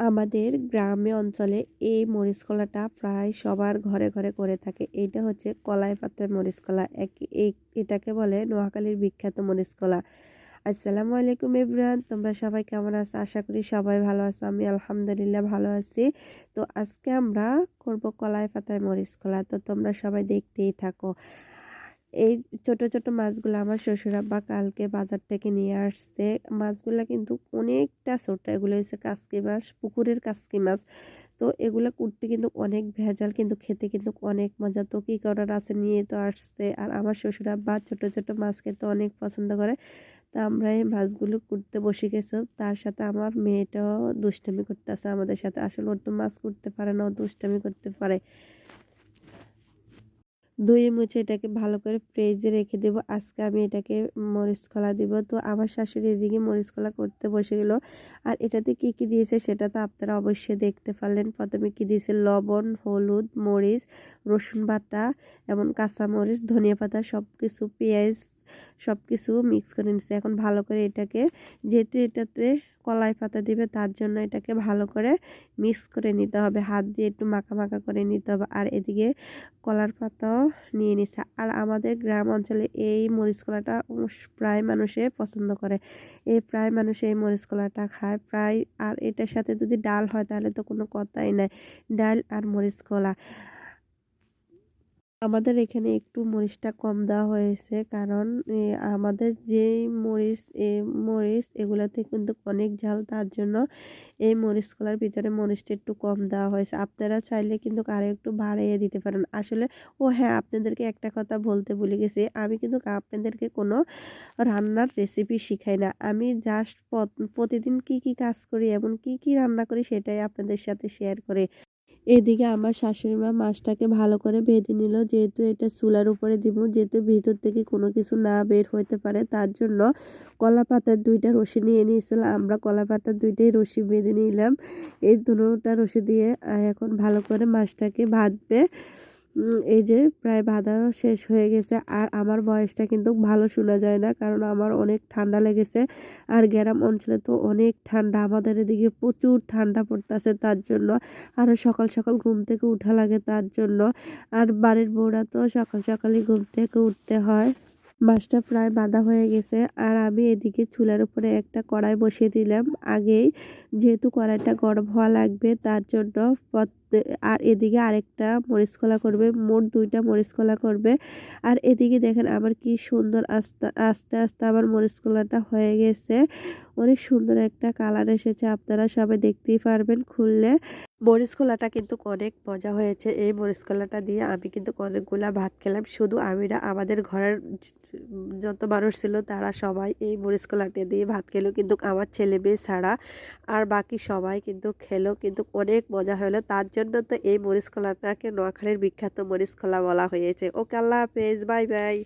আমাদের গ্রামে অঞ্চলে এই মরিচ কলাটা প্রায় সবার ঘরে ঘরে করে থাকে। এটা হচ্ছে কলাই পাতার মরিচ কলা। এক এটাকে বলে নোয়াখালীর বিখ্যাত মরিচ কলা। আসসালামু আলাইকুম ইব্রান তোমরা সবাই কেমন আছো? আশা করি সবাই ভালো আছো। আমি আলহামদুলিল্লাহ ভালো আছি। তো আজকে আমরা করব কলাই পাতায় মরিচ কলা। তো তোমরা সবাই দেখতেই থাকো। এই ছোট ছোট মাছগুলো আমার শ্বশুর আব্বা কালকে বাজার থেকে নিয়ে আসছে। মাছগুলো কিন্তু অনেকটা ছোট। এগুলো হচ্ছে কাসকি মাছ, পুকুরের কাসকি মাছ। তো এগুলো করতে কিন্তু অনেক ভেজাল, কিন্তু খেতে কিন্তু অনেক মজা। তো কী করার আছে? নিয়ে তো আসছে। আর আমার শ্বশুর আব্বা ছোট ছোট মাছ খেতে অনেক পছন্দ করে। তা আমরা এই মাছগুলো করতে বসে গেছি। তার সাথে আমার মেয়েটাও দুষ্টামি করতেছে আমাদের সাথে। আসলে ওর তো মাছ করতে পারে না, ও দুষ্টামি করতে পারে। ধুয়ে মুছে এটাকে ভালো করে ফ্রেজে রেখে দেব। আজকে আমি এটাকে মরিচ দিব। তো আমার শাশুড়ি এদিকে মরিচ করতে বসে গেল। আর এটাতে কি কি দিয়েছে সেটা তো আপনারা অবশ্যই দেখতে পারলেন। প্রথমে কি দিয়েছে? লবণ, হলুদ, মরিচ, রসুন বাটা এবং কাঁচামরিচ, ধনিয়া পাতা সব কিছু পেঁয়াজ সব কিছু মিক্স করে নিচ্ছে এখন ভালো করে এটাকে, যেহেতু এটাতে কলাই পাতা দিবে, তার জন্য এটাকে ভালো করে মিক্স করে নিতে হবে। হাত দিয়ে একটু মাখা মাখা করে নিতে হবে। আর এদিকে কলার পাতাও নিয়ে নিচ্ছে আর আমাদের গ্রাম অঞ্চলে এই মরিচ কলাটা প্রায় মানুষে পছন্দ করে। এই প্রায় মানুষ এই মরিচ কলাটা খায়। প্রায় আর এটার সাথে যদি ডাল হয়, তাহলে তো কোনো কথাই নাই। ডাল আর মরিচ কলা। আমাদের এখানে একটু মরিচটা কম দেওয়া হয়েছে কারণ আমাদের যে মরিচ মরিচ এগুলাতে কিন্তু অনেক ঝাল, তার জন্য এই মরিচ কলার ভিতরে মরিচটা একটু কম দেওয়া হয়েছে। আপনারা চাইলে কিন্তু আরও একটু বাড়িয়ে দিতে পারেন। আসলে, ও হ্যাঁ আপনাদেরকে একটা কথা বলতে ভুলে গেছি। আমি কিন্তু আপনাদেরকে কোনো রান্নার রেসিপি শিখাই না। আমি জাস্ট প্রতিদিন কি কি কাজ করি, এবং কি কি রান্না করি সেটাই আপনাদের সাথে শেয়ার করি। এদিকে আমার শাশুড়ি মা মাছটাকে ভালো করে বেঁধে নিল। যেহেতু এটা চুলার উপরে দিব, যেহেতু ভিতর থেকে কোনো কিছু না বের হইতে পারে, তার জন্য কলা পাতার দুইটা রশি নিয়ে নিয়েছিল আমরা কলা পাতার দুইটাই রশি বেঁধে নিলাম। এই দুটা রশি দিয়ে এখন ভালো করে মাছটাকে ভাজবে। এই যে প্রায় বাঁধা শেষ হয়ে গেছে। আর আমার বয়সটা কিন্তু ভালো শোনা যায় না, কারণ আমার অনেক ঠান্ডা লেগেছে। আর গ্রাম অঞ্চলে তো অনেক ঠান্ডা, আমাদের এদিকে প্রচুর ঠান্ডা পড়তেছে তার জন্য। আরও সকাল সকাল ঘুম থেকে উঠা লাগে তার জন্য। আর বাড়ির বউরা তো সকাল সকালই ঘুম থেকে উঠতে হয়। মাছটা প্রায় বাঁধা হয়ে গেছে। আর আমি এদিকে চুলার উপরে একটা কড়াই বসিয়ে দিলাম। আগেই যেহেতু কড়াইটা গরম হওয়া লাগবে, তার জন্য আর এদিকে আরেকটা মরিচ কলা করবে, মোট দুইটা মরিচ কলা করবে। আর এদিকে দেখেন আমার কি সুন্দর আস্তে আস্তে আস্তে আমার মরিচ কলাটা হয়ে গেছে। অনেক সুন্দর একটা কালার এসেছে, আপনারা সবাই দেখতেই পারবেন খুললে। মরিচ কলাটা কিন্তু অনেক মজা হয়েছে। এই মরিচ কলাটা দিয়ে আমি কিন্তু অনেকগুলা ভাত খেলাম। শুধু আমি না আমাদের ঘরের যত মানুষ ছিল তারা সবাই এই মরিচ কলাটা দিয়ে ভাত খেলো। কিন্তু আমার ছেলে মেয়ে ছাড়া আর বাকি সবাই কিন্তু খেলো। কিন্তু অনেক মজা হলো। তার জন্য তো এই মরিচ কলাটাকে নোয়াখালীর বিখ্যাত মরিচ কলা বলা হয়েছে। ওকে আল্লাহ হাফেজ। Bye bye.